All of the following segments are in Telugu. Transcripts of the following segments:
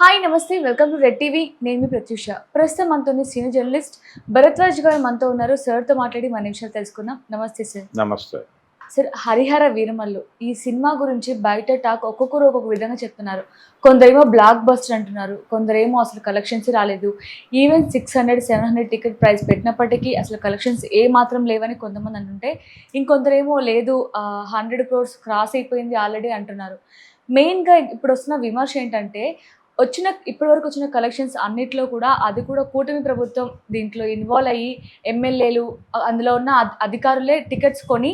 హాయ్ నమస్తే. వెల్కమ్ టు రెడ్ టీవీ నేను మీ ప్రత్యూష. ప్రస్తుతం మనతో సీనియర్ జర్నలిస్ట్ భరద్వాజ్ గారు మనతో ఉన్నారు. సార్తో మాట్లాడి మన నిమిషాలు తెలుసుకుందాం. నమస్తే సార్ నమస్తే. సార్ హరిహర వీరమల్లు ఈ సినిమా గురించి బయట టాక్ ఒక్కొక్కరు ఒక్కొక్క విధంగా చెప్తున్నారు. కొందరేమో బ్లాక్ బస్టర్ అంటున్నారు. కొందరేమో అసలు కలెక్షన్స్ రాలేదు. Even six hundred seven hundred ticket price పెట్టినప్పటికీ అసలు కలెక్షన్స్ ఏ మాత్రం లేవని కొంతమంది అంటుంటే ఇంకొందరేమో లేదు హండ్రెడ్ క్రోర్స్ క్రాస్ అయిపోయింది ఆల్రెడీ అంటున్నారు. మెయిన్గా ఇప్పుడు వస్తున్న విమర్శ ఏంటంటే వచ్చిన ఇప్పటి వరకు వచ్చిన కలెక్షన్స్ అన్నిట్లో కూడా అది కూడా కూటమి ప్రభుత్వం దీంట్లో ఇన్వాల్వ్ అయ్యి ఎమ్మెల్యేలు అందులో ఉన్న అధికారులే టికెట్స్ కొని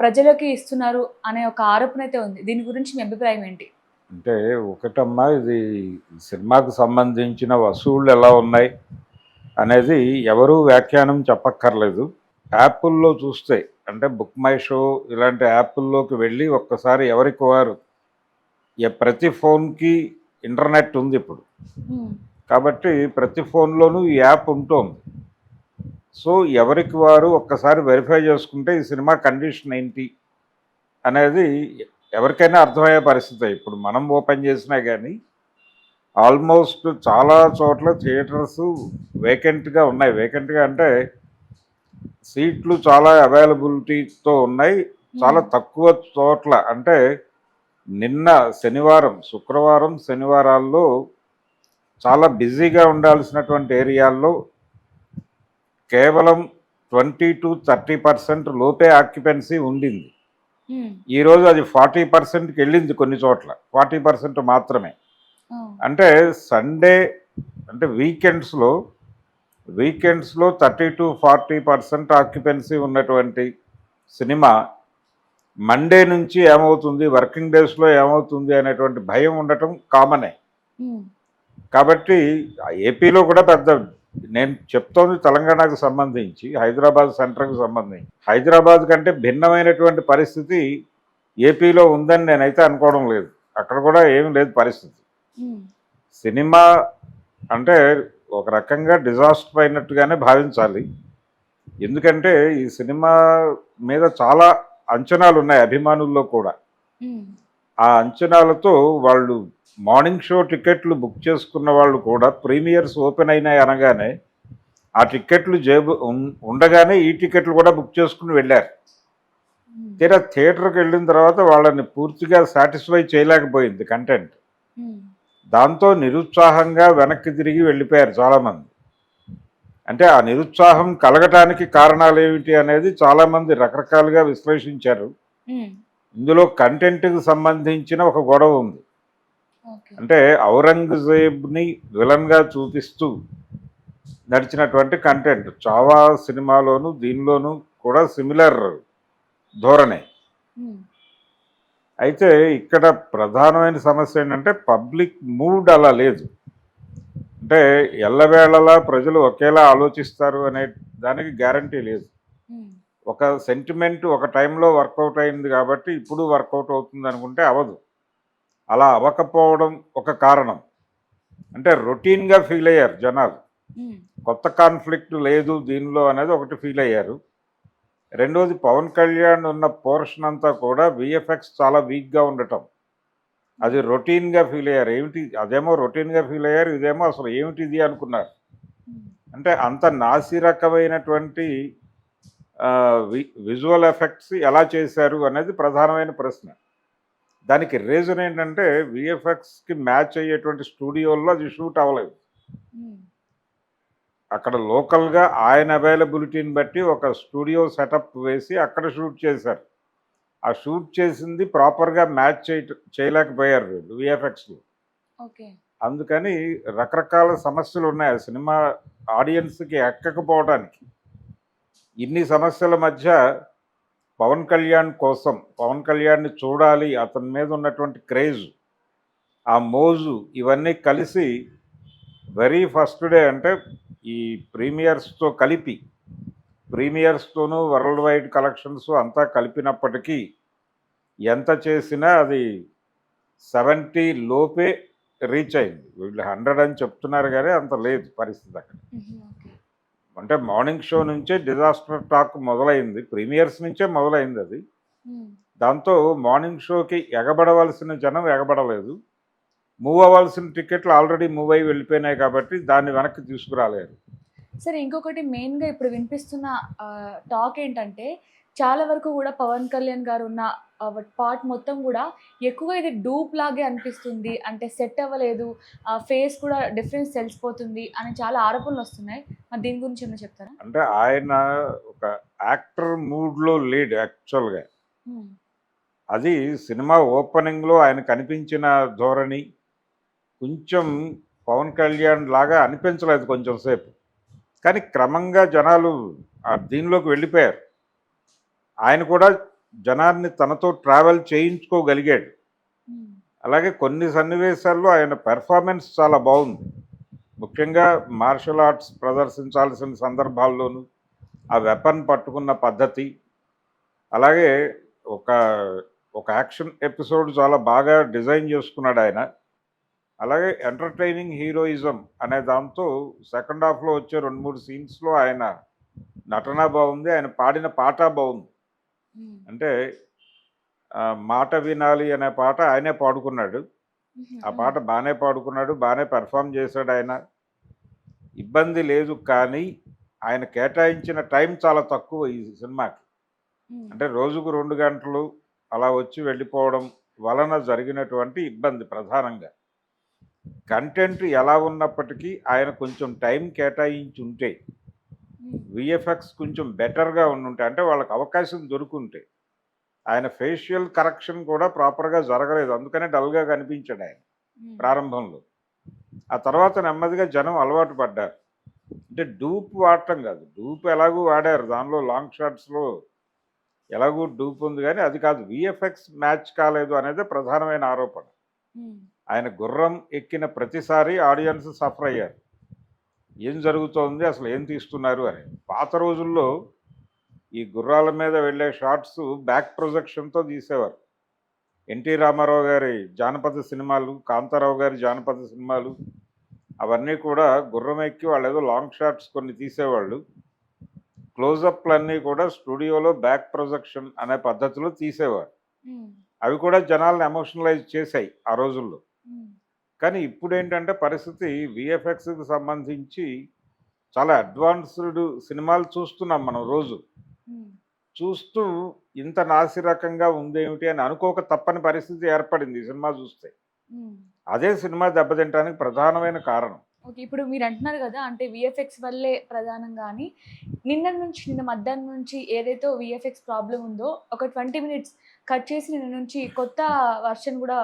ప్రజలకి ఇస్తున్నారు అనే ఒక ఆరోపణ అయితే ఉంది. దీని గురించి మీ అభిప్రాయం ఏంటి? అంటే ఒకటమ్మా ఇది సినిమాకు సంబంధించిన వసూళ్ళు ఎలా ఉన్నాయి అనేది ఎవరూ వ్యాఖ్యానం చెప్పక్కర్లేదు. యాప్ల్లో చూస్తే అంటే బుక్ మై షో ఇలాంటి యాప్ల్లోకి వెళ్ళి ఒక్కసారి ఎవరికి వారు ప్రతి ఫోన్కి ఇంటర్నెట్ ఉంది ఇప్పుడు. కాబట్టి ప్రతి ఫోన్లోనూ ఈ యాప్ ఉంటుంది. సో ఎవరికి వారు ఒక్కసారి వెరిఫై చేసుకుంటే ఈ సినిమా కండిషన్ ఏంటి అనేది ఎవరికైనా అర్థమయ్యే పరిస్థితి. ఇప్పుడు మనం ఓపెన్ చేసినా కానీ ఆల్మోస్ట్ చాలా చోట్ల థియేటర్స్ వేకెంట్గా ఉన్నాయి. వేకెంట్గా అంటే సీట్లు చాలా అవైలబిలిటీతో ఉన్నాయి. చాలా తక్కువ చోట్ల అంటే నిన్న శనివారం శుక్రవారం శనివారాల్లో చాలా బిజీగా ఉండాల్సినటువంటి ఏరియాల్లో కేవలం ట్వంటీ టు థర్టీ పర్సెంట్ లోపే ఆక్యుపెన్సీ ఉండింది. ఈరోజు అది ఫార్టీ పర్సెంట్కి వెళ్ళింది కొన్ని చోట్ల. ఫార్టీ పర్సెంట్ మాత్రమే. అంటే సండే అంటే వీకెండ్స్లో వీకెండ్స్లో thirty to forty percent occupancy ఉన్నటువంటి సినిమా మండే నుంచి ఏమవుతుంది? వర్కింగ్ డేస్లో ఏమవుతుంది అనేటువంటి భయం ఉండటం కామనే ఉమ్, కాబట్టి ఏపీలో కూడా పెద్ద నేను చెప్తోంది తెలంగాణకు సంబంధించి హైదరాబాద్ సెంటర్కి సంబంధించి. హైదరాబాద్ కంటే భిన్నమైనటువంటి పరిస్థితి ఏపీలో ఉందని నేనైతే అనుకోవడం లేదు. అక్కడ కూడా ఏం లేదు పరిస్థితి. ఉమ్, సినిమా అంటే ఒక రకంగా డిజాస్టర్ అయినట్టుగానే భావించాలి. ఎందుకంటే ఈ సినిమా మీద చాలా అంచనాలు ఉన్నాయి అభిమానుల్లో కూడా. ఆ అంచనాలతో వాళ్ళు మార్నింగ్ షో టికెట్లు బుక్ చేసుకున్న వాళ్ళు కూడా ప్రీమియర్స్ ఓపెన్ అయినాయి అనగానే ఆ టికెట్లు జేబు ఉండగానే ఈ టికెట్లు కూడా బుక్ చేసుకుని వెళ్ళారు. తీరా థియేటర్కి వెళ్ళిన తర్వాత వాళ్ళని పూర్తిగా సాటిస్ఫై చేయలేకపోయింది కంటెంట్. దాంతో నిరుత్సాహంగా వెనక్కి తిరిగి వెళ్ళిపోయారు చాలామంది. అంటే ఆ నిరుత్సాహం కలగటానికి కారణాలు ఏమిటి అనేది చాలామంది రకరకాలుగా విశ్లేషించారు. ఉమ్, ఇందులో కంటెంట్కి సంబంధించిన ఒక గొడవ ఉంది. అంటే ఔరంగజేబ్ని విలన్గా చూపిస్తూ నడిచినటువంటి కంటెంట్ చావా సినిమాలోను దీనిలోనూ కూడా సిమిలర్ ధోరణే. ఉమ్, అయితే ఇక్కడ ప్రధానమైన సమస్య ఏంటంటే పబ్లిక్ మూడ్ అలా లేదు. అంటే ఎల్లవేళలా ప్రజలు ఒకేలా ఆలోచిస్తారు అనే దానికి గ్యారంటీ లేదు. ఉమ్, ఒక సెంటిమెంట్ ఒక టైంలో వర్కౌట్ అయింది కాబట్టి ఇప్పుడు వర్కౌట్ అవుతుంది అనుకుంటే అవదు అలా అవ్వకపోవడం ఒక కారణం. అంటే రొటీన్గా ఫీల్ అయ్యారు జనాలు. ఉమ్, కొత్త కాన్ఫ్లిక్ట్ లేదు దీనిలో అనేది ఒకటి ఫీల్ అయ్యారు. రెండోది పవన్ కళ్యాణ్ ఉన్న పోర్షన్ అంతా కూడా విఎఫ్ఎక్స్ చాలా వీక్గా ఉండటం. అది రొటీన్గా ఫీల్ అయ్యారు. ఏమిటి? అదేమో రొటీన్గా ఫీల్ అయ్యారు ఇదేమో అసలు ఏమిటి ఇది అనుకున్నారు అంటే అంత నాసిరకమైనటువంటి విజువల్ ఎఫెక్ట్స్ ఎలా చేశారు అనేది ప్రధానమైన ప్రశ్న. దానికి రీజన్ ఏంటంటే విఎఫ్ఎక్స్కి మ్యాచ్ అయ్యేటువంటి స్టూడియోల్లో అది షూట్ అవ్వలేదు. అక్కడ లోకల్గా ఆయన అవైలబిలిటీని బట్టి ఒక స్టూడియో సెటప్ వేసి అక్కడ షూట్ చేశారు. ఆ షూట్ చేసింది ప్రాపర్గా మ్యాచ్ చేయ చేయలేకపోయారు వీళ్ళు విఎఫ్ఎక్స్లో అందుకని రకరకాల సమస్యలు ఉన్నాయి. ఆ సినిమా ఆడియన్స్కి ఎక్కకపోవడానికి ఇన్ని సమస్యల మధ్య పవన్ కళ్యాణ్ కోసం పవన్ కళ్యాణ్ని చూడాలి అతని మీద ఉన్నటువంటి క్రేజ్ ఆ మోజు ఇవన్నీ కలిసి వెరీ ఫస్ట్ డే అంటే ఈ ప్రీమియర్స్తో కలిపి ప్రీమియర్స్తోనూ వరల్డ్ వైడ్ కలెక్షన్స్ అంతా కలిపినప్పటికీ ఎంత చేసినా అది సెవెంటీ లోపే రీచ్ అయింది. వీళ్ళు హండ్రెడ్ అని చెప్తున్నారు కానీ అంత లేదు పరిస్థితి అక్కడ. అంటే మార్నింగ్ షో నుంచే డిజాస్టర్ టాక్ మొదలైంది. ప్రీమియర్స్ నుంచే మొదలైంది అది. దాంతో మార్నింగ్ షోకి ఎగబడవలసిన జనం ఎగబడలేదు. మూవ్ అవ్వాల్సిన టికెట్లు ఆల్రెడీ మూవ్ అయ్యి వెళ్ళిపోయినాయి కాబట్టి దాన్ని వెనక్కి తీసుకురాలేరు. సరే ఇంకొకటి మెయిన్గా ఇప్పుడు వినిపిస్తున్న టాక్ ఏంటంటే చాలా వరకు కూడా పవన్ కళ్యాణ్ గారు ఉన్న పార్ట్ మొత్తం కూడా ఎక్కువ ఇది డూప్ లాగే అనిపిస్తుంది. అంటే సెట్ అవ్వలేదు ఆ ఫేస్ కూడా డిఫరెన్స్ తెలిసిపోతుంది అని చాలా ఆరోపణలు వస్తున్నాయి. మరి దీని గురించి ఏమైనా చెప్తారా? అంటే ఆయన ఒక యాక్టర్ మూడ్లో లేడు యాక్చువల్గా. అది సినిమా ఓపెనింగ్లో ఆయన కనిపించిన ధోరణి కొంచెం పవన్ కళ్యాణ్ లాగా అనిపించలేదు కొంచెం సేపు. కానీ క్రమంగా జనాలు దీనిలోకి వెళ్ళిపోయారు. ఆయన కూడా జనాన్ని తనతో ట్రావెల్ చేయించుకోగలిగాడు. ఉమ్, అలాగే కొన్ని సన్నివేశాల్లో ఆయన పెర్ఫార్మెన్స్ చాలా బాగుంది. ముఖ్యంగా మార్షల్ ఆర్ట్స్ ప్రదర్శించాల్సిన సందర్భాల్లోనూ ఆ వెపన్ పట్టుకున్న పద్ధతి అలాగే ఒక ఒక యాక్షన్ ఎపిసోడ్ చాలా బాగా డిజైన్ చేసుకున్నాడు ఆయన అలాగే ఎంటర్టైనింగ్ హీరోయిజం అనే దాంతో సెకండ్ హాఫ్లో వచ్చే రెండు మూడు సీన్స్లో ఆయన నటన బాగుంది ఆయన పాడిన పాట బాగుంది అంటే మాట వినాలి అనే పాట ఆయనే పాడుకున్నాడు. ఆ పాట బాగానే పాడుకున్నాడు బాగానే పెర్ఫామ్ చేశాడు ఆయన. ఇబ్బంది లేదు కానీ ఆయన కేటాయించిన టైం చాలా తక్కువ ఈ సినిమాకి. అంటే రోజుకు రెండు గంటలు అలా వచ్చి వెళ్ళిపోవడం వలన జరిగినటువంటి ఇబ్బంది ప్రధానంగా. కంటెంట్ ఎలా ఉన్నప్పటికీ ఆయన కొంచెం టైం కేటాయించి ఉంటే విఎఫ్ఎక్స్ కొంచెం బెటర్గా ఉండుంటే అంటే వాళ్ళకి అవకాశం దొరుకుంటే ఆయన ఫేషియల్ కరెక్షన్ కూడా ప్రాపర్గా జరగలేదు. అందుకనే డల్గా కనిపించాడు ఆయన ఉమ్, ప్రారంభంలో. ఆ తర్వాత నెమ్మదిగా జనం అలవాటు పడ్డారు. అంటే డూప్ వాడటం కాదు. డూప్ ఎలాగూ వాడారు. దానిలో లాంగ్ షాట్స్లో ఎలాగూ డూప్ ఉంది కానీ అది కాదు. విఎఫ్ఎక్స్ మ్యాచ్ కాలేదు అనేది ప్రధానమైన ఆరోపణ. ఉమ్, ఆయన గుర్రం ఎక్కిన ప్రతిసారి ఆడియన్స్ సఫర్ అయ్యారు. ఏం జరుగుతోంది? అసలు ఏం తీస్తున్నారు అని. పాత రోజుల్లో ఈ గుర్రాల మీద వెళ్ళే షార్ట్స్ బ్యాక్ ప్రొజెక్షన్తో తీసేవారు. ఎన్టీ రామారావు గారి జానపద సినిమాలు కాంతారావు గారి జానపద సినిమాలు అవన్నీ కూడా గుర్రం ఎక్కి వాళ్ళు ఏదో లాంగ్ షాట్స్ కొన్ని తీసేవాళ్ళు. క్లోజప్లన్నీ కూడా స్టూడియోలో బ్యాక్ ప్రొజెక్షన్ అనే పద్ధతిలో తీసేవారు. అవి కూడా జనాలను ఎమోషనలైజ్ చేశాయి ఆ రోజుల్లో. కానీ ఇప్పుడు ఏంటంటే పరిస్థితి విఎఫ్ఎక్స్కి సంబంధించి చాలా అడ్వాన్స్డ్ సినిమాలు చూస్తున్నాం మనం రోజు. చూస్తూ ఇంత నాసిరకంగా ఉందేమిటి అని అనుకోక తప్పని పరిస్థితి ఏర్పడింది ఈ సినిమా చూస్తే. అదే సినిమా దెబ్బతింటానికి ప్రధానమైన కారణం. ఓకే ఇప్పుడు మీరు అంటున్నారు కదా అంటే విఎఫ్ఎక్స్ వల్లే ప్రధానంగా అని. నిన్న నుంచి నిన్న మధ్యాహ్నం నుంచి ఏదైతే విఎఫ్ఎక్స్ ప్రాబ్లం ఉందో ఒక ట్వంటీ మినిట్స్ కట్ చేసి నిన్న నుంచి కొత్త వర్షన్ కూడా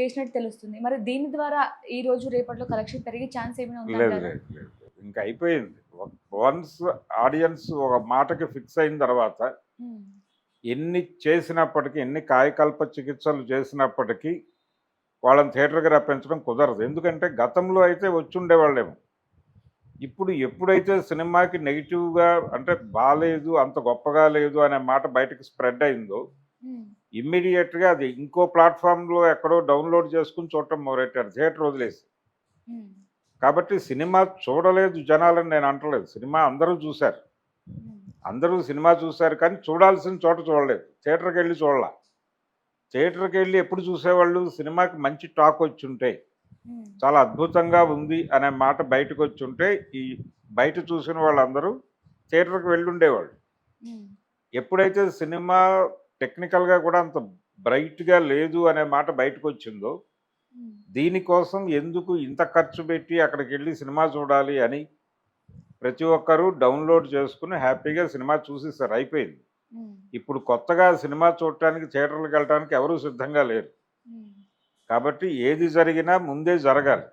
వేసినట్టు తెలుస్తుంది. మరి దీని ద్వారా ఈ రోజు రేపట్లో కలెక్షన్ పెరిగే ఛాన్స్ ఏమైనా లేదు ఉందంటారా లేదు లేదు. ఇంకా అయిపోయింది. వన్స్ ఆడియన్స్ ఒక మాటకి ఫిక్స్ అయిన తర్వాత ఎన్ని చేసినప్పటికీ ఎన్ని కాయకల్ప చికిత్సలు చేసినప్పటికీ వాళ్ళని థియేటర్కి రప్పించడం కుదరదు. ఎందుకంటే గతంలో అయితే వచ్చి ఉండేవాళ్ళేమో ఇప్పుడు ఎప్పుడైతే సినిమాకి నెగిటివ్గా అంటే బాగాలేదు అంత గొప్పగా లేదు అనే మాట బయటకు స్ప్రెడ్ అయిందో ఇమ్మీడియట్గా అది ఇంకో ప్లాట్ఫామ్లో ఎక్కడో డౌన్లోడ్ చేసుకుని చూడటం మొదలెట్టారు. థియేటర్ వదిలేసి. కాబట్టి సినిమా చూడలేదు జనాలని నేను అంటలేదు. సినిమా అందరూ చూశారు. అందరూ సినిమా చూశారు కానీ చూడాల్సిన చోట చూడలేదు. థియేటర్కి వెళ్ళి చూడాల. థియేటర్కి వెళ్ళి ఎప్పుడు చూసేవాళ్ళు? సినిమాకి మంచి టాక్ వచ్చి ఉంటే చాలా అద్భుతంగా ఉంది అనే మాట బయటకు వచ్చి ఉంటే ఈ బయట చూసిన వాళ్ళందరూ థియేటర్కి వెళ్ళి ఉండేవాళ్ళు. ఎప్పుడైతే సినిమా టెక్నికల్గా కూడా అంత బ్రైట్గా లేదు అనే మాట బయటకు వచ్చిందో దీనికోసం ఎందుకు ఇంత ఖర్చు పెట్టి అక్కడికి వెళ్ళి సినిమా చూడాలి అని ప్రతి ఒక్కరూ డౌన్లోడ్ చేసుకుని హ్యాపీగా సినిమా చూసేసారు అయిపోయింది. ఇప్పుడు కొత్తగా సినిమా చూడటానికి థియేటర్లకు వెళ్ళడానికి ఎవరూ సిద్ధంగా లేరు. కాబట్టి ఏది జరిగినా ముందే జరగాలి.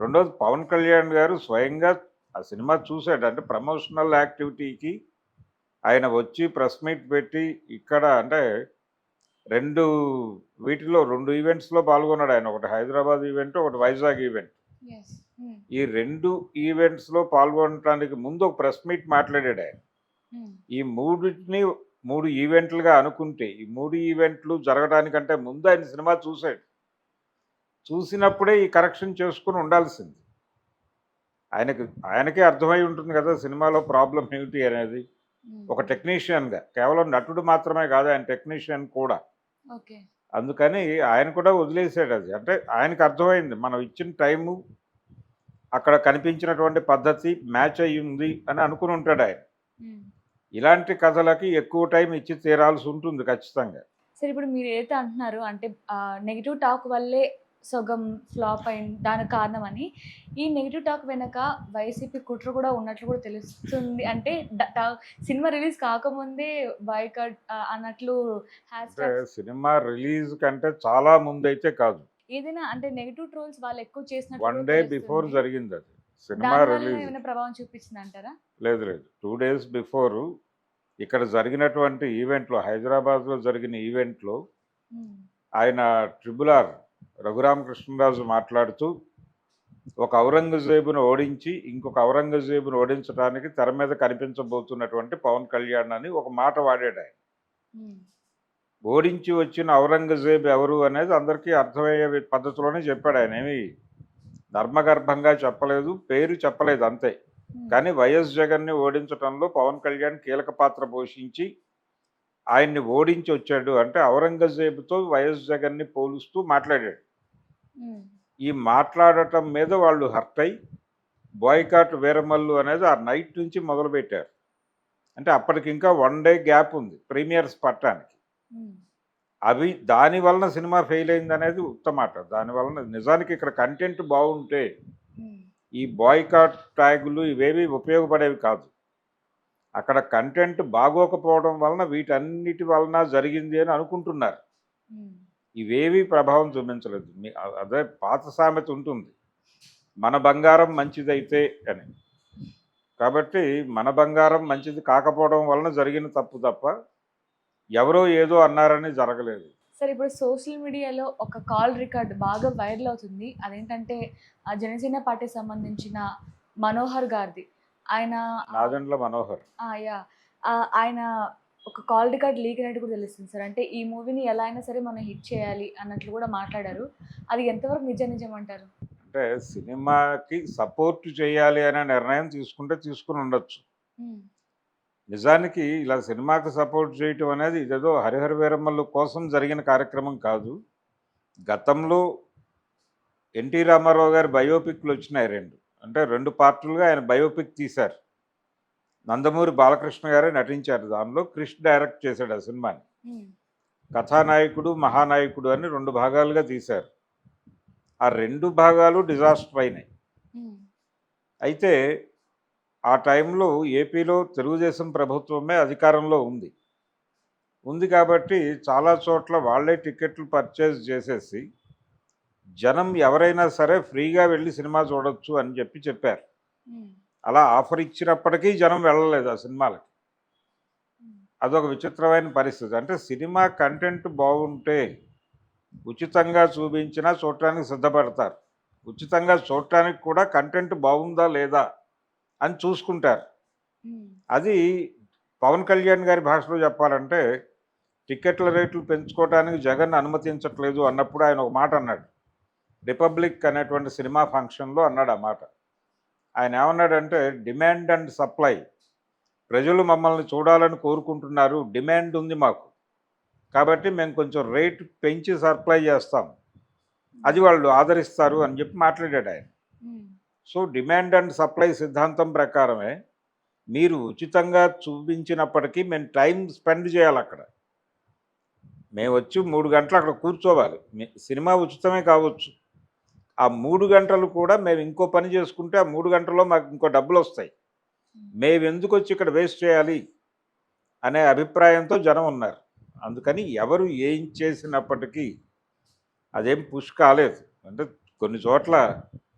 రెండోది పవన్ కళ్యాణ్ గారు స్వయంగా ఆ సినిమా చూశాడు అంటే ప్రమోషనల్ యాక్టివిటీకి ఆయన వచ్చి ప్రెస్ మీట్ పెట్టి ఇక్కడ అంటే రెండు వీటిలో రెండు ఈవెంట్స్లో పాల్గొన్నాడు ఆయన. ఒకటి హైదరాబాద్ ఈవెంట్ ఒకటి వైజాగ్ ఈవెంట్. ఉమ్, ఈ రెండు ఈవెంట్స్లో పాల్గొనడానికి ముందు ఒక ప్రెస్ మీట్ మాట్లాడాడు ఆయన. ఉమ్, ఈ మూడింటిని మూడు ఈవెంట్లుగా అనుకుంటే ఈ మూడు ఈవెంట్లు జరగడానికంటే ముందు ఆయన సినిమా చూశాడు. చూసినప్పుడే ఈ కరెక్షన్ చేసుకుని ఉండాల్సింది. ఆయనకి ఆయనకే అర్థమై ఉంటుంది కదా సినిమాలో ప్రాబ్లం ఏమిటి అనేది. ఒక టెక్నీషియన్గా. కేవలం నటుడు మాత్రమే కాదు ఆయన టెక్నీషియన్ కూడా. అందుకని ఆయన కూడా వదిలేసాడు అది. అంటే ఆయనకు అర్థమైంది మనం ఇచ్చిన టైము అక్కడ కనిపించినటువంటి పద్ధతి మ్యాచ్ అయ్యి ఉంది అని అనుకుని ఉంటాడు ఆయన. ఇలాంటి కథలకి ఎక్కువ టైం ఇచ్చి తీరాల్సి ఉంటుంది ఖచ్చితంగా. సరే ఇప్పుడు మీరు ఏదైతే అంటున్నారు అంటే నెగిటివ్ టాక్ వల్లే సగం ఫ్లాప్ అయింది దానికి కారణం అని ఈ నెగిటివ్ టాక్ వెనక వైసీపీ కుట్ర కూడా ఉన్నట్లు కూడా తెలుస్తుంది. అంటే సినిమా రిలీజ్ కాకముందే బాయ్కట్ అన్నట్లు సినిమా రిలీజ్ కంటే చాలా ముందు అయితే కాదు. ఏదైనా అంటే నెగిటివ్ ట్రోల్స్ వాళ్ళు ఎక్కువ చేసినట్టు వన్ డే. బిఫోర్ జరిగింది అది. Cinema release. ప్రభావం చూపించింది అంటారా? లేదు లేదు. టూ డేస్ బిఫోర్ ఇక్కడ జరిగినటువంటి ఈవెంట్లో హైదరాబాద్లో జరిగిన ఈవెంట్లో ఆయన ట్రిబుల్ ఆర్ రఘురామకృష్ణరాజు మాట్లాడుతూ ఒక ఔరంగజేబును ఓడించి ఇంకొక ఔరంగజేబును ఓడించడానికి తెర మీద కనిపించబోతున్నటువంటి పవన్ కళ్యాణ్ అని ఒక మాట వాడాడు ఆయన. ఓడించి వచ్చిన ఔరంగజేబు ఎవరు అనేది అందరికీ అర్థమయ్యే పద్ధతిలోనే చెప్పాడు ఆయన. ఏమి ధర్మగర్భంగా చెప్పలేదు పేరు చెప్పలేదు అంతే. కానీ వైఎస్ జగన్ని ఓడించడంలో పవన్ కళ్యాణ్ కీలక పాత్ర పోషించి ఆయన్ని ఓడించి వచ్చాడు అంటే ఔరంగజేబుతో వైఎస్ జగన్ని పోలుస్తూ మాట్లాడాడు. ఈ మాట్లాడటం మీద వాళ్ళు హర్ట్ అయి బాయ్కాట్ వీరమల్లు అనేది ఆ నైట్ నుంచి మొదలుపెట్టారు. అంటే అప్పటికి ఇంకా వన్ డే గ్యాప్ ఉంది ప్రీమియర్స్ పట్టడానికి అవి దాని వలన సినిమా ఫెయిల్ అయింది అనేది ఉత్తమాట దాని వలన నిజానికి ఇక్కడ కంటెంట్ బాగుంటే ఈ బాయ్కాట్ ట్యాగులు ఇవేవి ఉపయోగపడేవి కాదు. అక్కడ కంటెంట్ బాగోకపోవడం వలన వీటన్నిటి వలన జరిగింది అని అనుకుంటున్నారు. ఇవేవి ప్రభావం చూపించలేదు. మీ- అదే పాత సామెత ఉంటుంది. మన బంగారం మంచిదైతే అని. కాబట్టి మన బంగారం మంచిది కాకపోవడం వలన జరిగిన తప్పు తప్ప ఎవరో ఏదో అన్నారని జరగలేదు. సరే ఇప్పుడు సోషల్ మీడియాలో ఒక కాల్ రికార్డ్ బాగా వైరల్ అవుతుంది. అదేంటంటే ఆ జనసేన పార్టీ సంబంధించిన మనోహర్ గారిది. ఆయన నాదెండ్ల మనోహర్. యా. ఆయన ఒక కాల్ రికార్డ్ లీక్ అయినట్టు కూడా తెలుస్తుంది సార్. అంటే ఈ మూవీని ఎలా అయినా సరే మనం హిట్ చేయాలి అన్నట్లు కూడా మాట్లాడారు. అది ఎంతవరకు నిజ నిజం అంటారు? అంటే సినిమాకి సపోర్ట్ చేయాలి అనే నిర్ణయం తీసుకుంటే తీసుకుని ఉండొచ్చు. నిజానికి ఇలా సినిమాకి సపోర్ట్ చేయటం అనేది ఇదేదో హరిహర వీరమ్మల కోసం జరిగిన కార్యక్రమం కాదు. గతంలో ఎన్టీ రామారావు గారి బయోపిక్లు వచ్చినాయి రెండు. అంటే రెండు పార్టులుగా ఆయన బయోపిక్ తీశారు. నందమూరి బాలకృష్ణ గారే నటించారు. దానిలో క్రిష్ డైరెక్ట్ చేశాడు ఆ సినిమాని. కథానాయకుడు మహానాయకుడు అని రెండు భాగాలుగా తీశారు. ఆ రెండు భాగాలు డిజాస్టర్ అయినాయి. అయితే ఆ టైంలో ఏపీలో తెలుగుదేశం ప్రభుత్వమే అధికారంలో ఉంది. ఉంది కాబట్టి చాలా చోట్ల వాళ్ళే టికెట్లు పర్చేజ్ చేసేసి జనం ఎవరైనా సరే ఫ్రీగా వెళ్ళి సినిమా చూడొచ్చు అని చెప్పి చెప్పారు. అలా ఆఫర్ ఇచ్చినప్పటికీ జనం వెళ్ళలేదు ఆ సినిమాలకి. అదొక విచిత్రమైన పరిస్థితి. అంటే సినిమా కంటెంట్ బాగుంటే ఉచితంగా చూపించినా చూడటానికి సిద్ధపడతారు. ఉచితంగా చూడటానికి కూడా కంటెంట్ బాగుందా లేదా అని చూసుకుంటారు. అది పవన్ కళ్యాణ్ గారి భాషలో చెప్పాలంటే టికెట్ల రేట్లు పెంచుకోవడానికి జగన్ అనుమతించట్లేదు అన్నప్పుడు ఆయన ఒక మాట అన్నాడు. రిపబ్లిక్ అనేటువంటి సినిమా ఫంక్షన్లో అన్నాడు ఆ మాట. ఆయన ఏమన్నాడంటే డిమాండ్ అండ్ సప్లై. ప్రజలు మమ్మల్ని చూడాలని కోరుకుంటున్నారు. డిమాండ్ ఉంది మాకు. కాబట్టి మేము కొంచెం రేట్ పెంచి సప్లై చేస్తాం. అది వాళ్ళు ఆదరిస్తారు అని చెప్పి మాట్లాడాడు ఆయన. సో డిమాండ్ అండ్ సప్లై సిద్ధాంతం ప్రకారమే మీరు ఉచితంగా చూపించినప్పటికీ మేము టైం స్పెండ్ చేయాలి అక్కడ. మేము వచ్చి మూడు గంటలు అక్కడ కూర్చోవాలి. సినిమా ఉచితమే కావచ్చు. ఆ మూడు గంటలు కూడా మేము ఇంకో పని చేసుకుంటే ఆ మూడు గంటల్లో మాకు ఇంకో డబ్బులు వస్తాయి. మేము ఎందుకు వచ్చి ఇక్కడ వేస్ట్ చేయాలి? అనే అభిప్రాయంతో జనం ఉన్నారు. అందుకని ఎవరు ఏం చేసినప్పటికీ అదేం పుష్ కాలేదు. అంటే కొన్ని చోట్ల